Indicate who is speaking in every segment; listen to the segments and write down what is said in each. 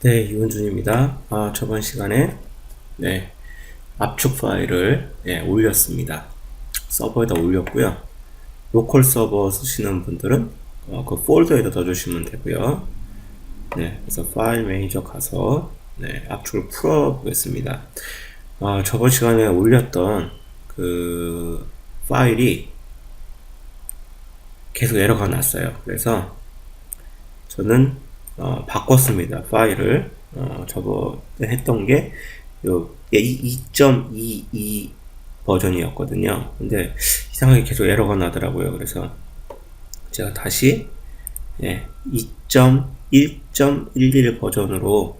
Speaker 1: 네, 이원준입니다. 아, 저번 시간에 네, 압축 파일을 네, 올렸습니다. 서버에다 올렸고요. 로컬 서버 쓰시는 분들은 어, 그 폴더에다 넣어주시면 되고요. 네, 그래서 파일 매니저 가서 네, 압축을 풀어보겠습니다. 아, 저번 시간에 올렸던 그 파일이 계속 에러가 났어요. 그래서 저는 어, 바꿨습니다. 파일을 어, 저번에 했던 게 요, 2.22 버전이었거든요. 근데 이상하게 계속 에러가 나더라고요. 그래서 제가 다시 예, 2.1.11 버전으로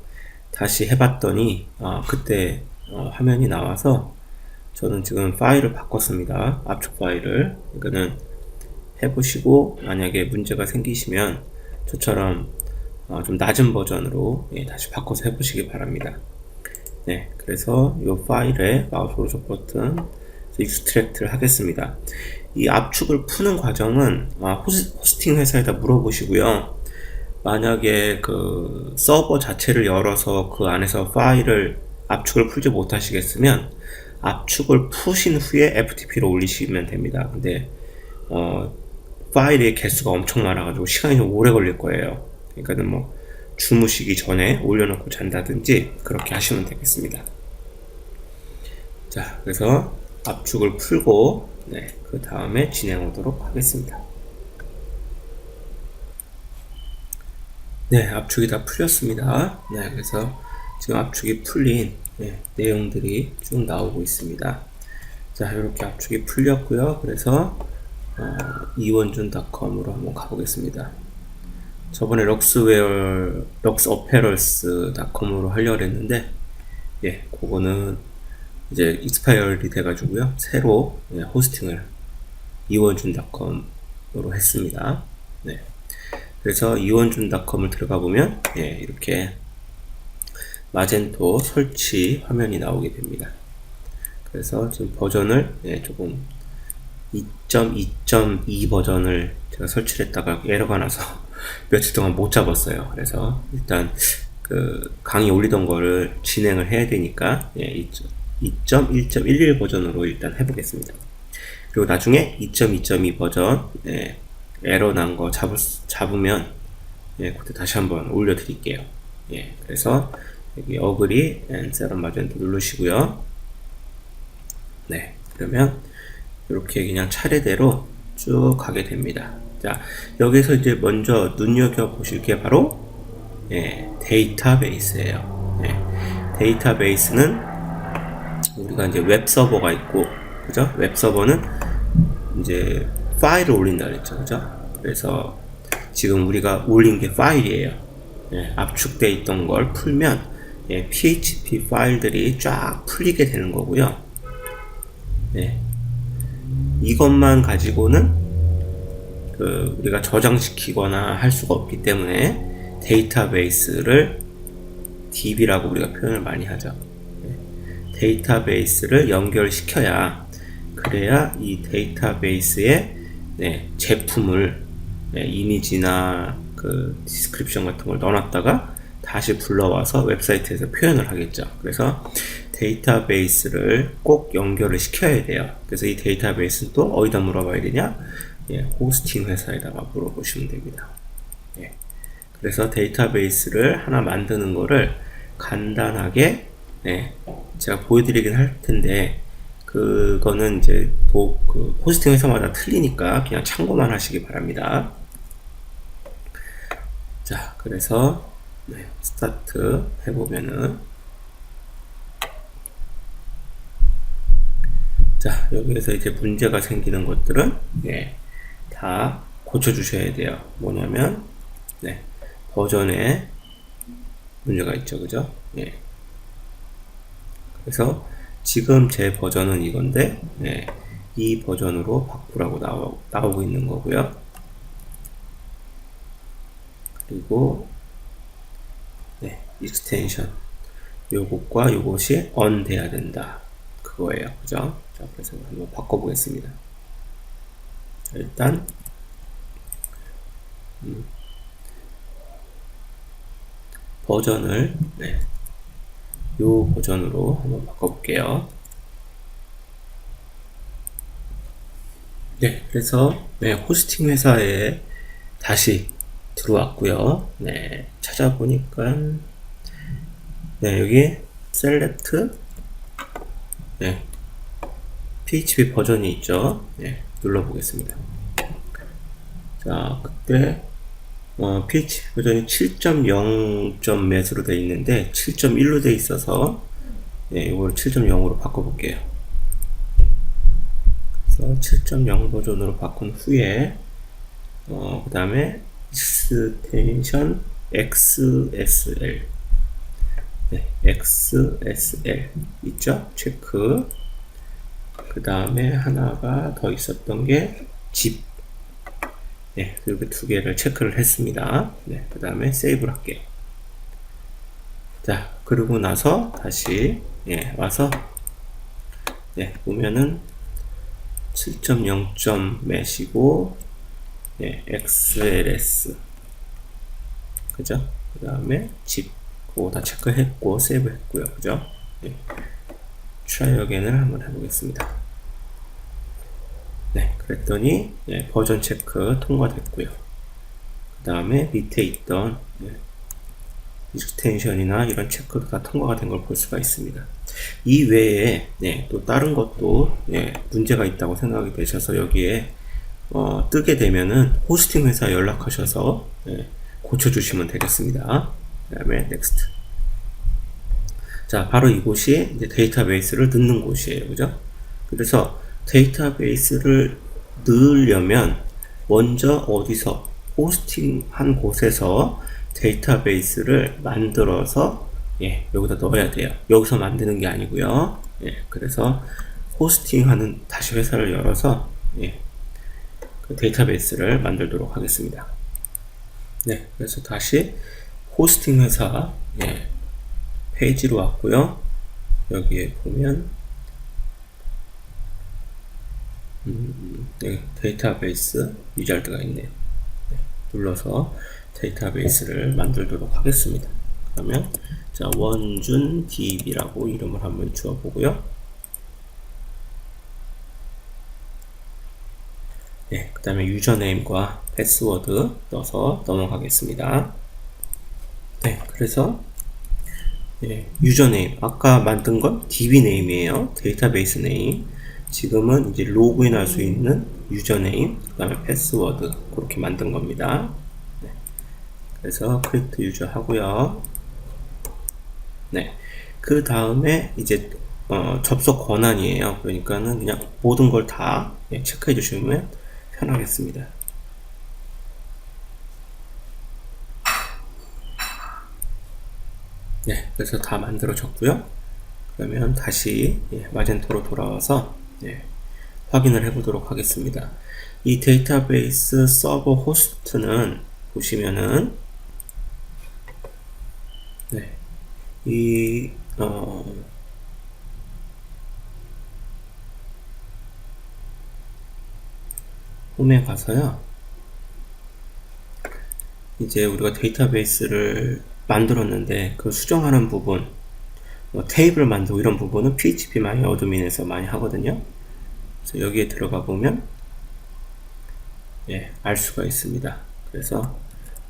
Speaker 1: 다시 해봤더니 어, 그때 어, 화면이 나와서 저는 지금 파일을 바꿨습니다. 압축 파일을. 그러니까는 해보시고 만약에 문제가 생기시면 저처럼 어, 좀 낮은 버전으로 예, 다시 바꿔서 해보시기 바랍니다. 네, 그래서 이 파일에 마우스 오른쪽 버튼 익스트랙트를 하겠습니다. 이 압축을 푸는 과정은 아, 호스 팅 회사에다 물어보시고요. 만약에 그 서버 자체를 열어서 그 안에서 파일을 압축을 풀지 못하시겠으면 압축을 푸신 후에 FTP로 올리시면 됩니다. 근데 어, 파일의 개수가 엄청 많아가지고 시간이 좀 오래 걸릴 거예요. 그러니까는 뭐 주무시기 전에 올려놓고 잔다든지 그렇게 하시면 되겠습니다. 자, 그래서 압축을 풀고 네, 그 다음에 진행하도록 하겠습니다. 네, 압축이 다 풀렸습니다. 네, 그래서 지금 압축이 풀린 네, 내용들이 쭉 나오고 있습니다. 자, 이렇게 압축이 풀렸고요. 그래서 어, 이원준닷컴으로 한번 가보겠습니다. 저번에 럭스웨어, 럭스어페럴스닷컴으로 하려고 했는데, 예, 그거는 이제 익스파이어리 돼가지고요. 새로 예, 호스팅을 이원준닷컴으로 했습니다. 네. 그래서 이원준닷컴을 들어가 보면, 예, 이렇게 마젠토 설치 화면이 나오게 됩니다. 그래서 지금 버전을 예, 조금 2.2.2 버전을 제가 설치를 했다가 에러가 나서 며칠 동안 못 잡았어요. 그래서 일단 그 강의 올리던 거를 진행을 해야 되니까 예, 2.1.11 버전으로 일단 해보겠습니다. 그리고 나중에 2.2.2 버전 예, 에러 난 거 잡으면 예, 그때 다시 한번 올려드릴게요. 예, 그래서 여기 어그리 앤 세럼 마젠트 누르시고요. 네, 그러면 이렇게 그냥 차례대로 쭉 가게 됩니다. 자, 여기서 이제 먼저 눈여겨 보실 게 바로, 예, 데이터베이스예요. 예, 데이터베이스는 우리가 이제 웹 서버가 있고, 그죠? 웹 서버는 이제 파일을 올린다 그랬죠. 그죠? 그래서 지금 우리가 올린 게 파일이에요. 예, 압축돼 있던 걸 풀면, 예, PHP 파일들이 쫙 풀리게 되는 거고요. 예, 이것만 가지고는 그 우리가 저장시키거나 할 수가 없기 때문에 데이터베이스를 DB라고 우리가 표현을 많이 하죠. 네. 데이터베이스를 연결시켜야 그래야 이 데이터베이스에 네, 제품을 네, 이미지나 그 디스크립션 같은 걸 넣어놨다가 다시 불러와서 웹사이트에서 표현을 하겠죠. 그래서 데이터베이스를 꼭 연결을 시켜야 돼요. 그래서 이 데이터베이스는 또 어디다 물어봐야 되냐? 예, 호스팅 회사에다가 물어보시면 됩니다. 예, 그래서 데이터베이스를 하나 만드는 거를 간단하게 예, 제가 보여드리긴 할 텐데 그거는 이제 도, 그 호스팅 회사마다 틀리니까 그냥 참고만 하시기 바랍니다. 자, 그래서 네, 스타트 해보면은 자, 여기에서 이제 문제가 생기는 것들은, 예, 다 고쳐주셔야 돼요. 뭐냐면, 네, 버전에 문제가 있죠. 그죠? 예. 그래서 지금 제 버전은 이건데, 예, 이 버전으로 바꾸라고 나오, 나오고 있는 거고요. 그리고, 네, 익스텐션. 요것과 요것이 on 돼야 된다. 그거예요. 그죠? 자, 그래서 한번 바꿔보겠습니다. 자, 일단, 음, 버전을 네, 요 버전으로 한번 바꿔볼게요. 네, 그래서 네, 호스팅 회사에 다시 들어왔고요. 네, 찾아보니까 네, 여기 셀렉트 네, PHP 버전이 있죠. 네, 눌러보겠습니다. 자, 그때 어, PHP 버전이 7.0. 몇으로 되어 있는데 7.1로 되어 있어서 네, 이걸 7.0으로 바꿔 볼게요. 그래서 7.0 버전으로 바꾼 후에 어, 그 다음에 익스텐션 XSL 네, XSL 있죠? 체크 그 다음에 하나가 더 있었던 게 zip 네, 이렇게 두 개를 체크를 했습니다. 네, 그 다음에 세이브를 할게요. 자, 그러고 나서 다시 예, 와서 네, 보면은 7.0. 몇이고 예, XLS 그죠? 그 다음에 zip 그거 다 체크했고 세이브 했고요. 그죠? 예. 트라이 어겐을 한번 해보겠습니다. 네, 그랬더니 네, 버전 체크 통과됐고요. 그 다음에 밑에 있던 네, 익스텐션이나 이런 체크도 다 통과가 된 걸 볼 수가 있습니다. 이 외에 네, 또 다른 것도 네, 문제가 있다고 생각이 되셔서 여기에 어, 뜨게 되면은 호스팅 회사 연락하셔서 네, 고쳐주시면 되겠습니다. 그 다음에 넥스트. 자, 바로 이곳이 이제 데이터베이스를 넣는 곳이에요. 그죠? 그래서 데이터베이스를 넣으려면 먼저 어디서 호스팅한 곳에서 데이터베이스를 만들어서 예, 여기다 넣어야 돼요. 여기서 만드는 게 아니고요. 예, 그래서 호스팅하는 다시 회사를 열어서 예, 그 데이터베이스를 만들도록 하겠습니다. 네, 그래서 다시 호스팅 회사 예, 페이지로 왔고요. 여기에 보면 음, 네, 데이터베이스 위자드가 있네요. 네, 눌러서 데이터베이스를 만들도록 하겠습니다. 그러면 자 원준 db라고 이름을 한번 주어보고요. 네, 그 다음에 유저네임과 패스워드 넣어서 넘어가겠습니다. 네, 그래서 네, 유저네임 아까 만든 건 db네임이에요. 데이터베이스 네임. 지금은 이제 로그인 할 수 있는 유저네임, 그 다음에 패스워드 그렇게 만든 겁니다. 네. 그래서 크리트 유저 하고요. 네. 그 다음에 이제 어, 접속 권한이에요. 그러니까는 그냥 모든 걸다 네, 체크해 주시면 편하겠습니다. 네, 그래서 다 만들어졌고요. 그러면 다시 예, 마젠토로 돌아와서 예, 확인을 해보도록 하겠습니다. 이 데이터베이스 서버 호스트는 보시면은 네, 이 어, 홈에 가서요. 이제 우리가 데이터베이스를 만들었는데 그 수정하는 부분 뭐 테이블 만들고 이런 부분은 PHP 많이 어드민에서 많이 하거든요. 그래서 여기에 들어가 보면 예, 알 수가 있습니다. 그래서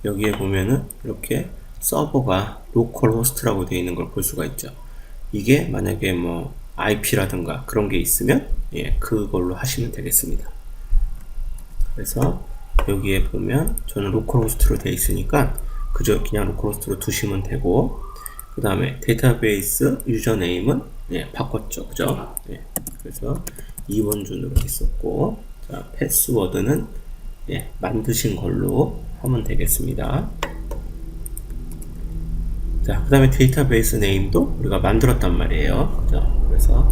Speaker 1: 여기에 보면은 이렇게 서버가 로컬 호스트라고 되어 있는 걸 볼 수가 있죠. 이게 만약에 뭐 IP라든가 그런 게 있으면 예, 그걸로 하시면 되겠습니다. 그래서 여기에 보면 저는 로컬 호스트로 되어 있으니까 그저 그냥 로컬 호스트로 두시면 되고 그 다음에 데이터베이스 유저네임은 예, 바꿨죠 그죠 예, 그래서 이원준으로 했었고 자 패스워드는 예, 만드신 걸로 하면 되겠습니다 자, 그 다음에 데이터베이스 네임도 우리가 만들었단 말이에요. 그죠? 그래서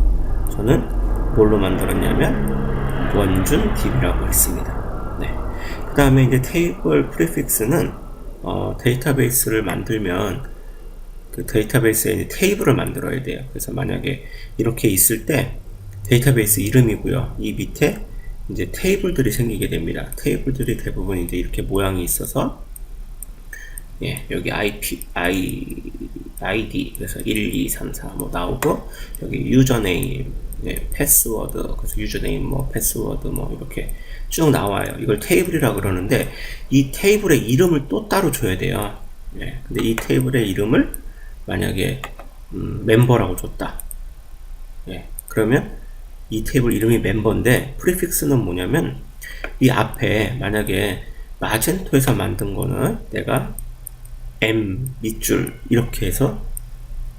Speaker 1: 저는 뭘로 만들었냐면 원준 DB라고 했습니다. 네. 그 다음에 이제 테이블 프리픽스는 어, 데이터베이스를 만들면 그 데이터베이스에 이제 테이블을 만들어야 돼요. 그래서 만약에 이렇게 있을 때 데이터베이스 이름이고요. 이 밑에 이제 테이블들이 생기게 됩니다. 테이블들이 대부분 이제 이렇게 모양이 있어서 예, 여기 IP, I, ID, 그래서 1, 2, 3, 4 뭐 나오고, 여기 유저네임, 예, 패스워드, 그래서 유저네임, 뭐, 패스워드, 뭐, 이렇게 쭉 나와요. 이걸 테이블이라 그러는데, 이 테이블의 이름을 또 따로 줘야 돼요. 예, 근데 이 테이블의 이름을 만약에, 음, 멤버라고 줬다. 예, 그러면 이 테이블 이름이 멤버인데, 프리픽스는 뭐냐면, 이 앞에 만약에 마젠토에서 만든 거는 내가 M 밑줄 이렇게 해서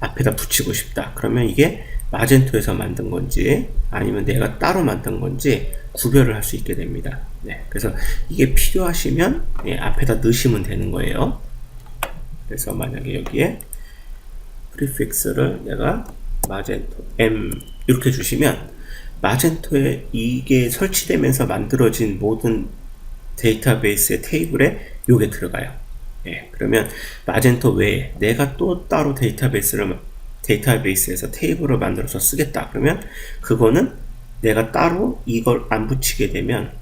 Speaker 1: 앞에다 붙이고 싶다. 그러면 이게 마젠토에서 만든 건지 아니면 내가 따로 만든 건지 구별을 할 수 있게 됩니다. 네, 그래서 이게 필요하시면 예, 앞에다 넣으시면 되는 거예요. 그래서 만약에 여기에 프리픽스를 내가 마젠토 M 이렇게 주시면 마젠토에 이게 설치되면서 만들어진 모든 데이터베이스의 테이블에 요게 들어가요. 예, 그러면 마젠토 외에 내가 또 따로 데이터베이스를 데이터베이스에서 테이블을 만들어서 쓰겠다. 그러면 그거는 내가 따로 이걸 안 붙이게 되면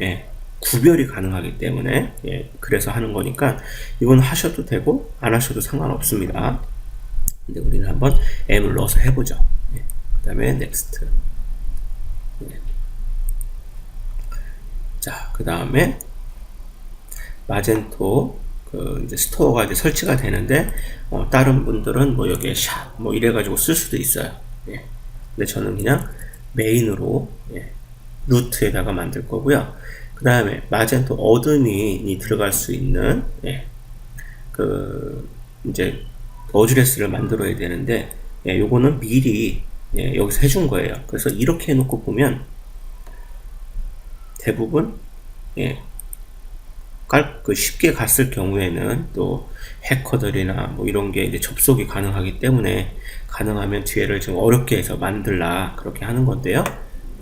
Speaker 1: 예, 구별이 가능하기 때문에 예, 그래서 하는 거니까 이건 하셔도 되고 안 하셔도 상관없습니다. 근데 우리는 한번 M을 넣어서 해보죠. 예, 그 다음에 Next. 예. 자, 그 다음에 마젠토 그 이제 스토어가 이제 설치가 되는데 어, 다른 분들은 뭐 여기에 샵 뭐 이래가지고 쓸 수도 있어요. 예. 근데 저는 그냥 메인으로 예, 루트에다가 만들 거고요. 그 다음에 마젠토 어드민이 들어갈 수 있는 예, 그 이제 어드레스를 만들어야 되는데 예, 요거는 미리 예, 여기서 해준 거예요. 그래서 이렇게 해놓고 보면 대부분 예, 깔, 그 쉽게 갔을 경우에는 또 해커들이나 뭐 이런 게 이제 접속이 가능하기 때문에 가능하면 뒤에를 좀 어렵게 해서 만들라 그렇게 하는 건데요.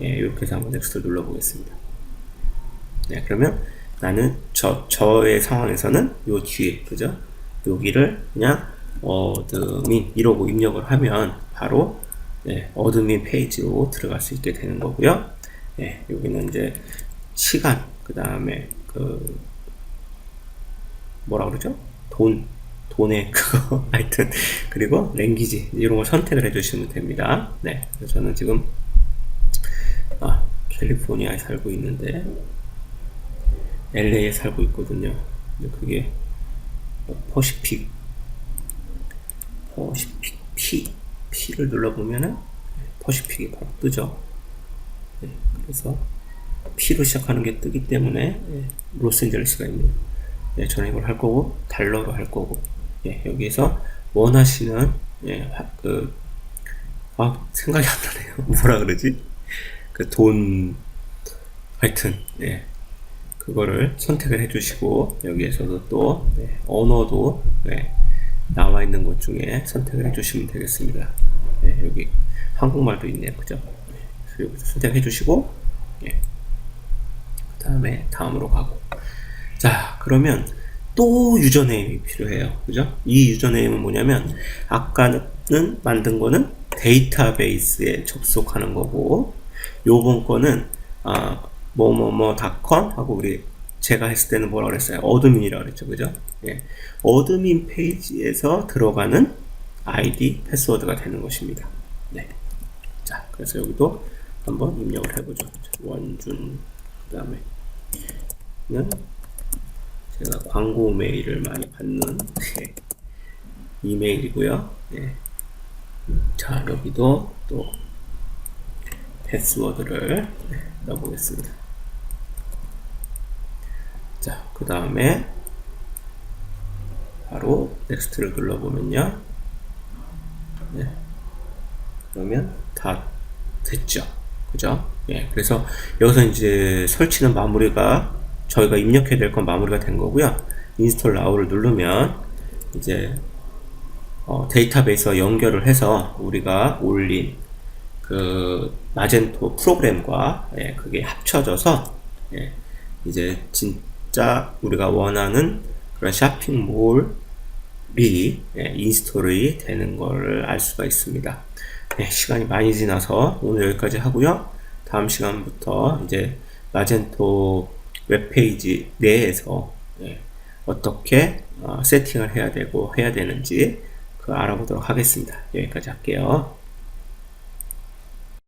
Speaker 1: 예, 이렇게 해서 한번 넥스트 눌러보겠습니다. 네, 그러면 나는 저, 저의 상황에서는 요 뒤에, 그죠? 여기를 그냥 어드민 이러고 입력을 하면 바로 네, 어드민 페이지로 들어갈 수 있게 되는 거고요. 네, 여기는 이제 시간, 그 다음에 그 뭐라 그러죠? 돈, 돈의 그거 하여튼 그리고 랭귀지 이런 걸 선택을 해주시면 됩니다. 네, 그래서 저는 지금 아 캘리포니아에 살고 있는데 LA에 살고 있거든요. 근데 그게 퍼시픽 퍼시픽 P P를 눌러보면은 퍼시픽이 바로 뜨죠. 네, 그래서 P로 시작하는 게 뜨기 때문에 예, 로스앤젤레스가 있네요. 예, 저는 이걸 할 거고 달러로 할 거고 예, 여기에서 원하시는 예, 화- 그 아, 생각이 안 나네요. 뭐라 그러지? 그 돈 하여튼 예. 그거를 선택을 해주시고 여기에서도 또 네, 언어도 네, 나와 있는 것 중에 선택을 해주시면 되겠습니다. 네, 여기 한국말도 있네요, 그죠? 네, 그래서 여기서 선택해 주시고 예. 그 다음에 다음으로 가고 자 그러면 또 유저네임이 필요해요, 그죠? 이 유저네임은 뭐냐면 아까는 만든 거는 데이터베이스에 접속하는 거고 요번 거는 아, 뭐뭐뭐 닷컴 하고 우리 제가 했을 때는 뭐라 그랬어요? 어드민이라고 그랬죠, 그죠? 예, 어드민 페이지에서 들어가는 아이디 패스워드가 되는 것입니다. 네, 자 그래서 여기도 한번 입력을 해보죠. 자, 원준 그 다음에 는 제가 광고 메일을 많이 받는 예, 이메일이고요. 예. 자 여기도 또 패스워드를 네, 넣어보겠습니다. 자, 그 다음에 바로 넥스트를 눌러보면요. 네. 그러면 다 됐죠. 그죠? 예. 그래서 여기서 이제 설치는 마무리가 저희가 입력해야 될 건 마무리가 된 거고요. 인스톨 나우를 누르면 이제 어, 데이터베이스와 연결을 해서 우리가 올린 그 마젠토 프로그램과 예, 그게 합쳐져서 예, 이제 진짜 우리가 원하는 그런 쇼핑몰이 예, 인스톨이 되는 걸 알 수가 있습니다. 예, 시간이 많이 지나서 오늘 여기까지 하고요. 다음 시간부터 이제 마젠토 웹페이지 내에서 예, 어떻게 어, 세팅을 해야 되고 해야 되는지 그 알아보도록 하겠습니다. 여기까지 할게요.